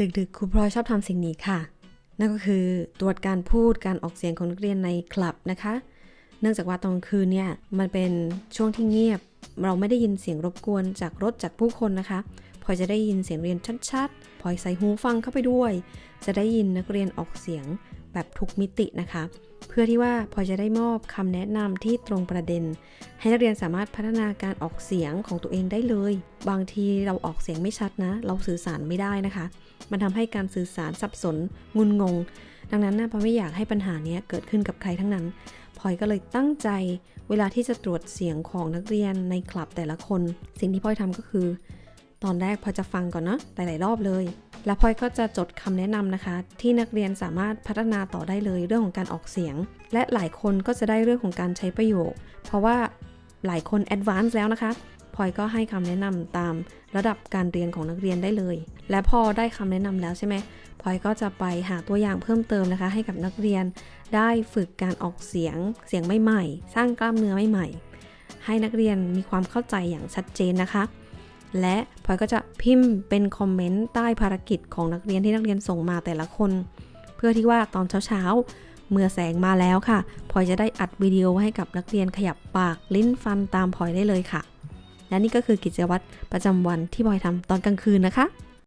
ดึกๆครูพลอยชอบทำสิ่งนี้ค่ะ นั่นก็คือตรวจการพูดการออกเสียงของนักเรียนในคลับนะคะ เนื่องจากว่าตอนกลางคืนเนี่ยมันเป็นช่วงที่เงียบ เราไม่ได้ยินเสียงรบกวนจากรถจากผู้คนนะคะพลอยจะได้ยินเสียงเรียนชัดๆพลอยใส่หูฟังเข้าไปด้วย จะได้ยินนักเรียนออกเสียง แบบทุกมิตินะคะ เพื่อที่ว่าพอจะได้มอบคำแนะนำที่ตรงประเด็น ให้นักเรียนสามารถพัฒนาการออกเสียงของตัวเองได้เลย บางทีเราออกเสียงไม่ชัดนะ เราสื่อสารไม่ได้นะคะ มันทำให้การสื่อสารสับสนงุนงง ดังนั้นนะพอไม่อยากให้ปัญหานี้เกิดขึ้นกับใครทั้งนั้นพลอยก็เลยตั้งใจเวลาที่จะตรวจเสียงของนักเรียนในคลับแต่ละคน สิ่งที่พลอยทำก็คือ ตอนแรกพอจะฟังก่อนเนาะหลายๆรอบเลย แล้วพลอยก็จะจดคำแนะนำนะคะ ที่นักเรียนสามารถพัฒนาต่อได้เลยเรื่องของการออกเสียง และหลายคนก็จะได้เรื่องของการใช้ประโยค เพราะว่าหลายคนแอดวานซ์แล้วนะคะพลอยก็ให้คำแนะนำตามระดับการเรียนของนักเรียนได้เลย และพอได้คำแนะนำแล้วใช่ไหมพลอยก็จะไปหาตัวอย่างเพิ่มเติมนะคะ ให้กับนักเรียน ได้ฝึกการออกเสียง เสียงใหม่ๆ สร้างกล้ามเนื้อใหม่ๆให้นักเรียนมีความเข้าใจอย่างชัดเจนนะคะ และพลอยก็จะพิมพ์เป็นคอมเมนต์ใต้ภารกิจของนักเรียนที่นักเรียนส่งมาแต่ละคน เพื่อที่ว่าตอนเช้าๆ เมื่อแสงมาแล้วค่ะพลอยจะได้อัดวิดีโอให้กับนักเรียนขยับปากลิ้นฟันตามพลอยได้เลยค่ะ และนี่ก็คือกิจวัตรประจำวันที่พลอยทำตอนกลางคืนนะคะ